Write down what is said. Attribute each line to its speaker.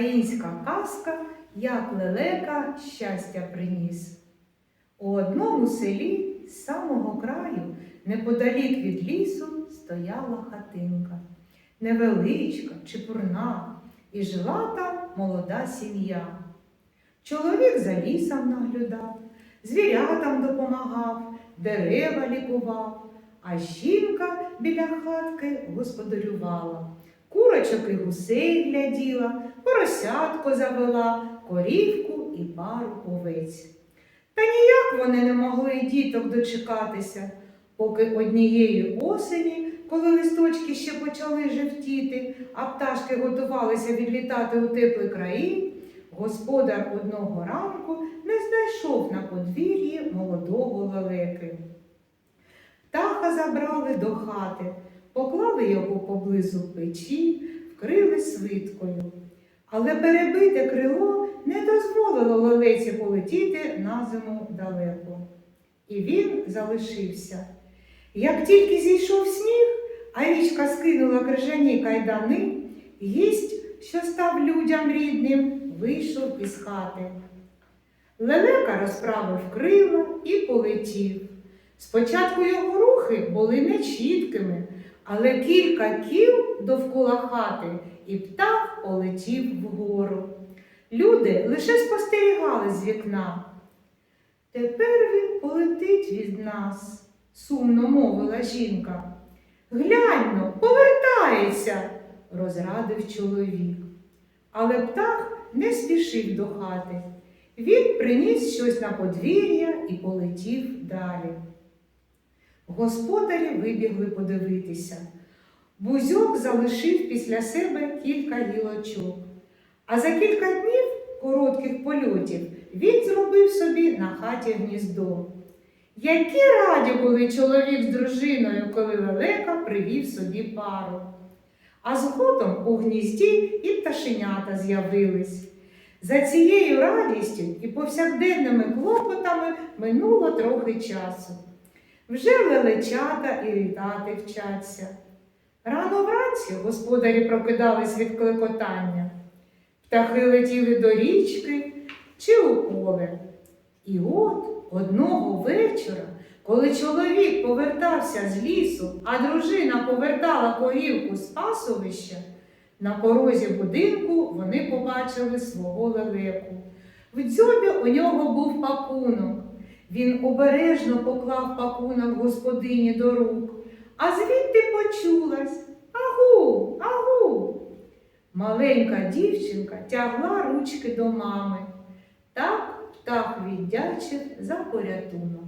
Speaker 1: Українська казка, як лелека щастя приніс. У одному селі з самого краю, неподалік від лісу, стояла хатинка. Невеличка, чепурна, і жила там молода сім'я. Чоловік за лісом наглядав, звірятам допомагав, дерева лікував, а жінка біля хатки господарювала. Курочок і гусей гляділа, поросятко завела, корівку і пару овець. Та ніяк вони не могли діток дочекатися, поки однієї осені, коли листочки ще почали жевтіти, а пташки готувалися відлітати у теплі краї, господар одного ранку не знайшов на подвір'ї молодого лелеки. Птаха забрали до хати, поклали його поблизу печі, вкрили свиткою. Але перебите крило не дозволило лелеці полетіти на зиму далеко. І він залишився. Як тільки зійшов сніг, а річка скинула крижані кайдани, гість, що став людям рідним, вийшов із хати. Лелека розправив крила і полетів. Спочатку його рухи були нечіткими, але кілька кіл довкола хати, і птах полетів вгору. Люди лише спостерігали з вікна. Тепер він полетить від нас, сумно мовила жінка. Гляньно, повертається, розрадив чоловік. Але птах не спішив до хати. Він приніс щось на подвір'я і полетів далі. Господарі вибігли подивитися. Бузьок залишив після себе кілька гілочок. А за кілька днів коротких польотів він зробив собі на хаті гніздо. Які раді були чоловік з дружиною, коли лелека привів собі пару. А згодом у гнізді і пташенята з'явились. За цією радістю і повсякденними клопотами минуло трохи часу. Вже лелечата і літати вчаться. Рано вранці господарі прокидались від клекотання. Птахи летіли до річки чи у поле. І от одного вечора, коли чоловік повертався з лісу, а дружина повертала корівку з пасовища, на порозі будинку вони побачили свого лелеку. В дзьобі у нього був пакунок. Він обережно поклав пакунок господині до рук, а звідти почулась Агу, агу. Маленька дівчинка тягла ручки до мами. Так птах віддячив за порятунок.